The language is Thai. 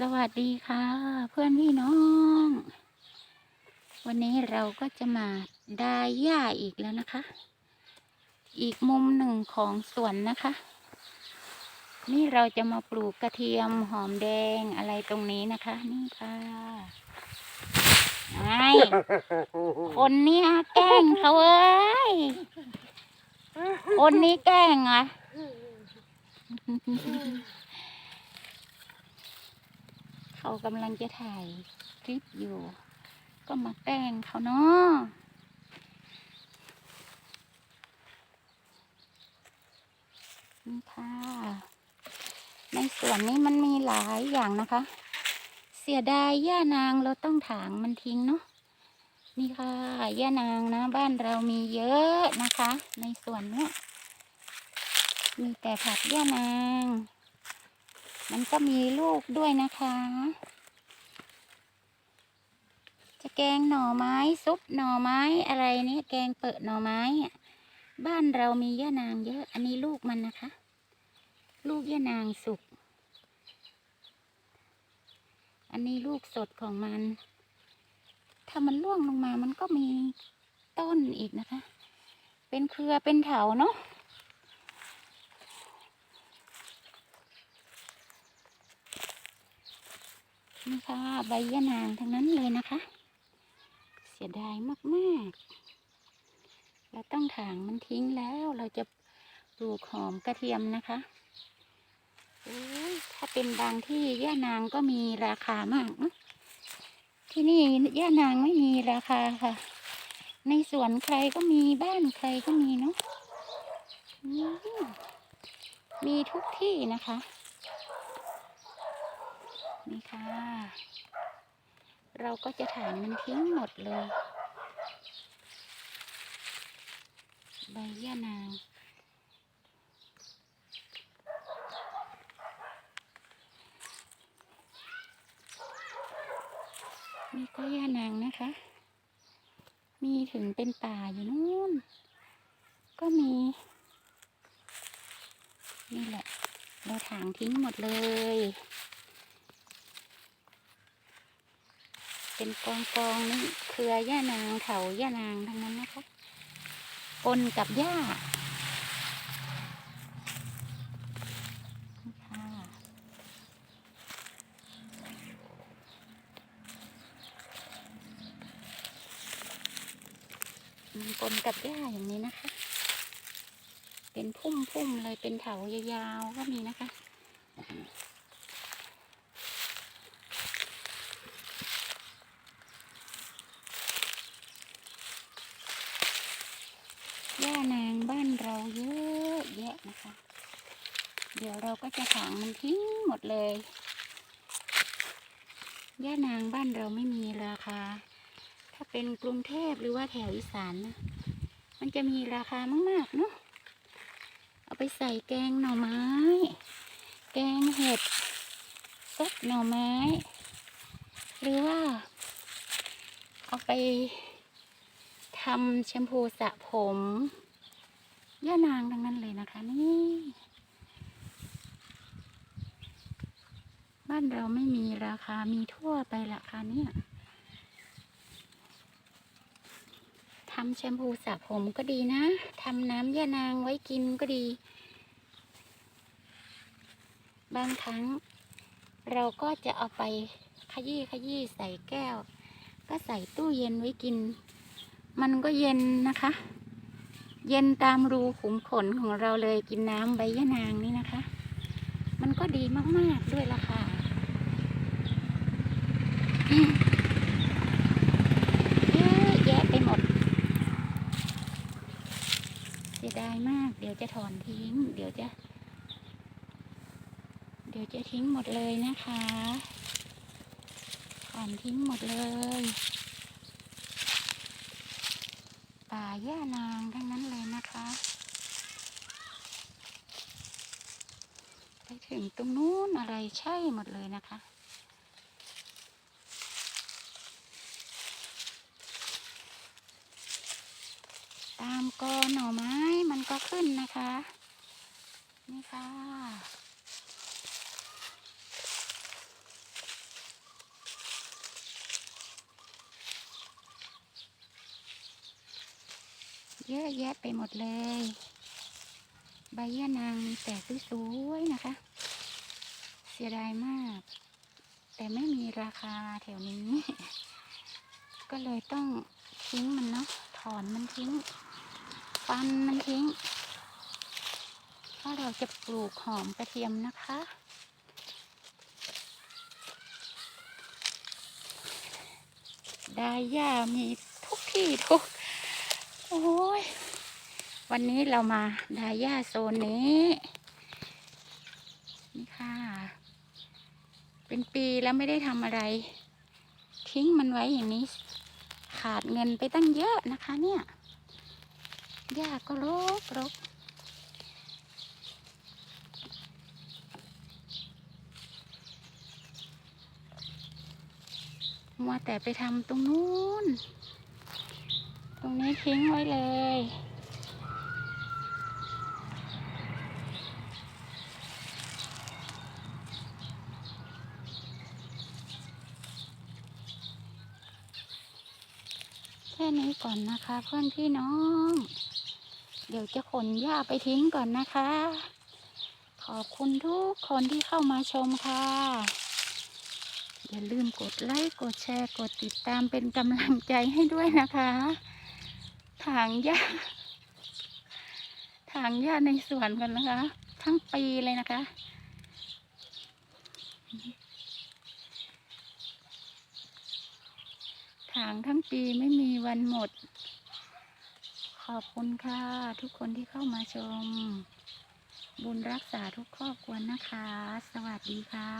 สวัสดีค่ะ เพื่อนพี่น้อง วันนี้เราก็จะมาดายหญ้าอีกแล้วนะคะ อีกมุมหนึ่งของสวนนะคะ นี่เราจะมาปลูกกระเทียมหอมแดงอะไรตรงนี้นะคะ นี่ค่ะไอ้คนเนี้ยแกล้งเขาเอ้ยคนนี้แกล้งอะ เขากำลังจะถ่ายคลิปอยู่ ก็มาแกล้งเขาเนาะนี่ค่ะ ในสวนนี้มันมีหลายอย่างนะคะ เสียดายหญ้านางเราต้องถางมันทิ้งเนาะนี่ค่ะหญ้านางนะ บ้านเรามีเยอะนะคะ ในสวนเนี้ยมีแต่ผักหญ้านาง มันก็มีลูกด้วยนะคะ จะแกงหน่อไม้ซุปหน่อไม้อะไรเนี่ยแกงเปิดหน่อไม้บ้านเรามีย่านางเยอะ อันนี้ลูกมันนะคะ ลูกย่านางสุก อันนี้ลูกสดของมัน ถ้ามันร่วงลงมามันก็มีต้นอีกนะคะ เป็นเครือเป็นเถาเนาะ นี่ค่ะใบยะนางทั้งนั้นเลยนะคะ เสียดายมากๆ เราต้องถางมันทิ้งแล้วเราจะปลูกหอมกระเทียมนะคะถ้าเป็นบางที่ย่านางก็มีราคามากนะที่นี่ย่านางไม่มีราคาค่ะ ในสวนใครก็มีบ้านใครก็มีเนาะมีทุกที่นะคะ นี่ค่ะ เราก็จะถางมันทิ้งหมดเลย ใบย่านางนี่ก็ย่านางนะคะ มีถึงเป็นป่าอยู่นู่น ก็มี นี่แหละ เราถางทิ้งหมดเลย เป็นกองกองนี่เครือย่านางเถาย่านางทั้งนั้นนะคะปนกับหญ้าค่ะปนกับหญ้าอย่างนี้นะคะ เป็นพุ่มๆเลยเป็นเถายาวๆก็มีนะคะ ย่านางบ้านเราเยอะแยะนะคะ เดี๋ยวเราก็จะถางมันทิ้งหมดเลย ย่านางบ้านเราไม่มีราคา ถ้าเป็นกรุงเทพหรือว่าแถวอีสานนะ มันจะมีราคามากๆเนาะ เอาไปใส่แกงหน่อไม้ แกงเห็ดซุปหน่อไม้ หรือว่า เอาไป ทำแชมพูสระผมย่านางทั้งนั้นเลยนะคะนี่ บ้านเราไม่มีราคามีทั่วไปราคาเนี่ยทำแชมพูสระผมก็ดีนะทำน้ำย่านางไว้กินก็ดี บางครั้ง เราก็จะเอาไปขยี้ขยี้ใส่แก้ว ก็ใส่ตู้เย็นไว้กิน มันก็เย็นนะคะ เย็นตามรูขุมขนของเราเลยกินน้ำใบยะนางนี่นะคะ มันก็ดีมาก ๆ ด้วยล่ะค่ะเยอะแยะไปหมดเสียดายมาก เดี๋ยวจะถอนทิ้ง เดี๋ยวจะ เดี๋ยวจะทิ้งหมดเลยนะคะ ถอนทิ้งหมดเลย ป่าหญ้านางทั้งนั้นเลยนะคะไปถึงตรงนู้นอะไรใช่หมดเลยนะคะ ตามกอหน่อไม้มันก็ขึ้นนะคะ นี่ค่ะ เยอะแยะไปหมดเลย ใบยะนางมีแต่สวยๆนะคะ เสียดายมาก แต่ไม่มีราคาแถวนี้ ก็เลยต้องทิ้งมันเนาะถอนมันทิ้ง ฟันมันทิ้งเพราะเราจะปลูกหอมกระเทียมนะคะไดาย่ามีทุกที่ทุก โอ้ย วันนี้เรามาดาย่าโซนนี้ นี่ค่ะ เป็นปีแล้วไม่ได้ทำอะไร ทิ้งมันไว้อย่างนี้ ขาดเงินไปตั้งเยอะนะคะเนี่ยหญ้าก็รกรกมัวแต่ไปทำตรงนู้น รงนี้ทิ้งไว้เลย แค่นี้ก่อนนะคะเพื่อนพี่น้อง เดี๋ยวจะขนหญ้าไปทิ้งก่อนนะคะ ขอบคุณทุกคนที่เข้ามาชมค่ะอย่าลืมกดไลค์ กดแชร์ กดติดตามเป็นกำลังใจให้ด้วยนะคะ ถางหญ้าถางหญ้าในสวนกันนะคะ ทั้งปีเลยนะคะ ถางทั้งปีไม่มีวันหมด ขอบคุณค่ะ ทุกคนที่เข้ามาชม บุญรักษาทุกครอบครัวนะคะ สวัสดีค่ะ